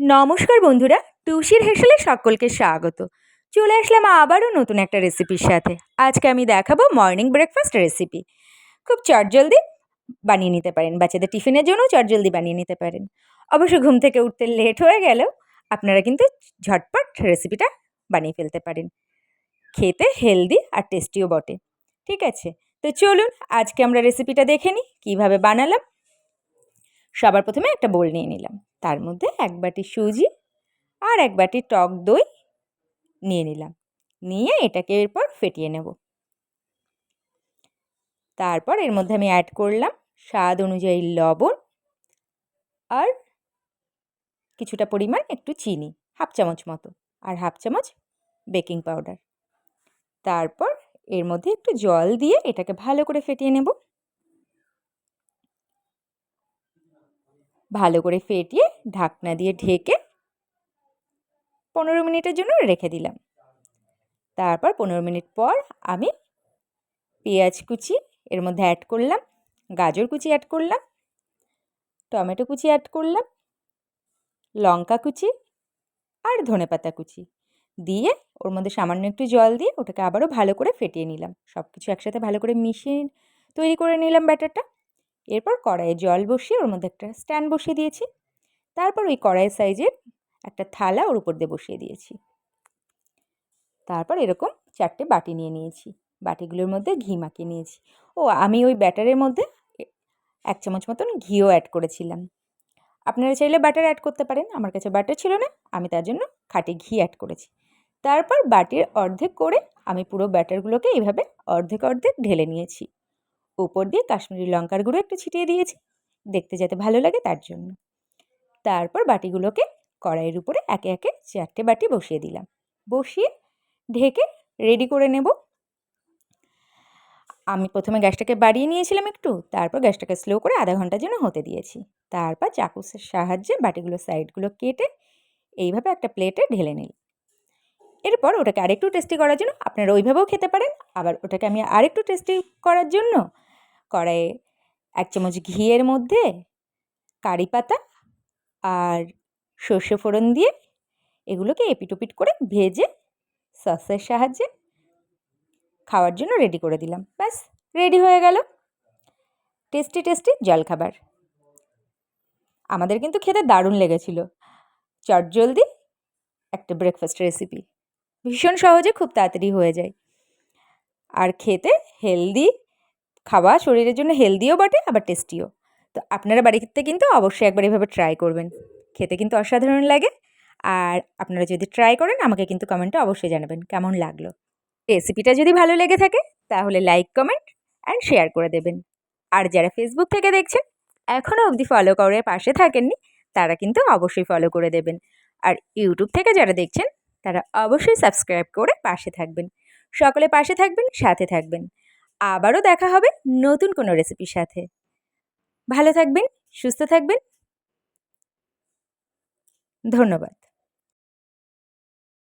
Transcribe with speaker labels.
Speaker 1: নমস্কার বন্ধুরা টুসির হেসেলে সকলকে স্বাগত। চলে আসলাম আবারও নতুন একটা রেসিপির সাথে। আজকে আমি দেখাবো মর্নিং ব্রেকফাস্ট রেসিপি খুব চটজলদি বানিয়ে নিতে পারেন, বাচ্চাদের টিফিনের জন্যও চটজলদি বানিয়ে নিতে পারেন। অবশ্য ঘুম থেকে উঠতে লেট হয়ে গেলেও আপনারা কিন্তু ঝটপট রেসিপিটা বানিয়ে ফেলতে পারেন। খেতে হেলদি আর টেস্টিও বটে। ঠিক আছে, তো চলুন আজকে আমরা রেসিপিটা দেখে নিই, কীভাবে বানালাম সবার প্রথমে একটা বোল নিয়ে নিলাম। তার মধ্যে এক বাটি সুজি আর এক বাটি টক দই নিয়ে নিলাম। নিয়ে এটাকে এরপর ফেটিয়ে নেব। তারপর এর মধ্যে আমি অ্যাড করলাম স্বাদ অনুযায়ী লবণ আর কিছুটা পরিমাণ একটু চিনি, হাফ চামচ মতো আর হাফ চামচ বেকিং পাউডার তারপর এর মধ্যে একটু জল দিয়ে এটাকে ভালো করে ফেটিয়ে নেব। ভালো করে ফেটিয়ে ঢাকনা দিয়ে ঢেকে পনেরো মিনিটের জন্য রেখে দিলাম। তারপর পনেরো মিনিট পর আমি পেঁয়াজ কুচি এর মধ্যে অ্যাড করলাম, গাজর কুচি অ্যাড করলাম, টমেটো কুচি অ্যাড করলাম, লঙ্কা কুচি আর ধনে পাতা কুচি দিয়ে ওর মধ্যে সামান্য একটু জল দিয়ে ওটাকে আবারও ভালো করে ফেটিয়ে নিলাম। সব কিছু একসাথে ভালো করে মিশিয়ে তৈরি করে নিলাম ব্যাটারটা। এরপর কড়াইয়ে জল বসিয়ে ওর মধ্যে একটা স্ট্যান্ড বসিয়ে দিয়েছি। তারপর ওই কড়াই সাইজের একটা থালা ওর উপর দিয়ে বসিয়ে দিয়েছি। তারপর এরকম চারটে বাটি নিয়ে নিয়েছি। বাটিগুলোর মধ্যে ঘি মাখিয়ে নিয়েছি। ও, আমি ওই ব্যাটারের মধ্যে এক চামচ মতন ঘিও অ্যাড করেছিলাম। আপনারা চাইলে বাটার অ্যাড করতে পারেন, আমার কাছে বাটার ছিল না, আমি তার জন্য খাঁটি ঘি অ্যাড করেছি। তারপর বাটির অর্ধেক করে আমি পুরো ব্যাটারগুলোকে এইভাবে অর্ধেক অর্ধেক ঢেলে নিয়েছি। উপর দিয়ে কাশ্মীরি লঙ্কার গুঁড়ো একটু ছিটিয়ে দিয়েছি। দেখতে যাতে ভালো লাগে তার জন্য। তারপর বাটিগুলোকে কড়াইয়ের উপরে একে একে চারটে বাটি বসিয়ে দিলাম। বসিয়ে ঢেকে রেডি করে নেব। আমি প্রথমে গ্যাসটাকে বাড়িয়ে নিয়েছিলাম একটু, তারপর গ্যাসটাকে স্লো করে আধা ঘণ্টার জন্য হতে দিয়েছি। তারপর চাকুসের সাহায্যে বাটিগুলোর সাইডগুলো কেটে এইভাবে একটা প্লেটে ঢেলে নিই এরপর ওটাকে আরেকটু টেস্টি করার জন্য আপনারা ওইভাবেও খেতে পারেন। আবার ওটাকে আমি আরেকটু টেস্টি করার জন্য কড়াইয়ে এক চামচ ঘিয়ের মধ্যে কারি পাতা আর সর্ষে ফোড়ন দিয়ে এগুলোকে এপিটোপিট করে ভেজে সসের সাহায্যে খাওয়ার জন্য রেডি করে দিলাম। ব্যাস রেডি হয়ে গেল। টেস্টি টেস্টি জলখাবার। আমাদের কিন্তু খেতে দারুণ লেগেছিল। চটজলদি একটা ব্রেকফাস্ট রেসিপি ভীষণ সহজে খুব তাড়াতাড়ি হয়ে যায়। আর খেতে হেলদি খাওয়া শরীরের জন্য হেলদিও বটে, আবার টেস্টিও তো আপনারা বাড়িতে কিন্তু অবশ্যই একবার এভাবে ট্রাই করবেন। খেতে কিন্তু অসাধারণ লাগে। আর আপনারা যদি ট্রাই করেন, আমাকে কিন্তু কমেন্টে অবশ্যই জানাবেন কেমন লাগল। রেসিপিটা যদি ভালো লেগে থাকে, তাহলে লাইক কমেন্ট অ্যান্ড শেয়ার করে দেবেন। আর যারা ফেসবুক থেকে দেখছেন এখনও অবধি ফলো করে পাশে থাকেননি, তারা কিন্তু অবশ্যই ফলো করে দেবেন। আর ইউটিউব থেকে যারা দেখছেন, তারা অবশ্যই সাবস্ক্রাইব করে পাশে থাকবেন। সকলে পাশে থাকবেন, সাথে থাকবেন। আবারও দেখা হবে নতুন কোনো রেসিপির সাথে। ভালো থাকবেন সুস্থ থাকবেন। ধন্যবাদ।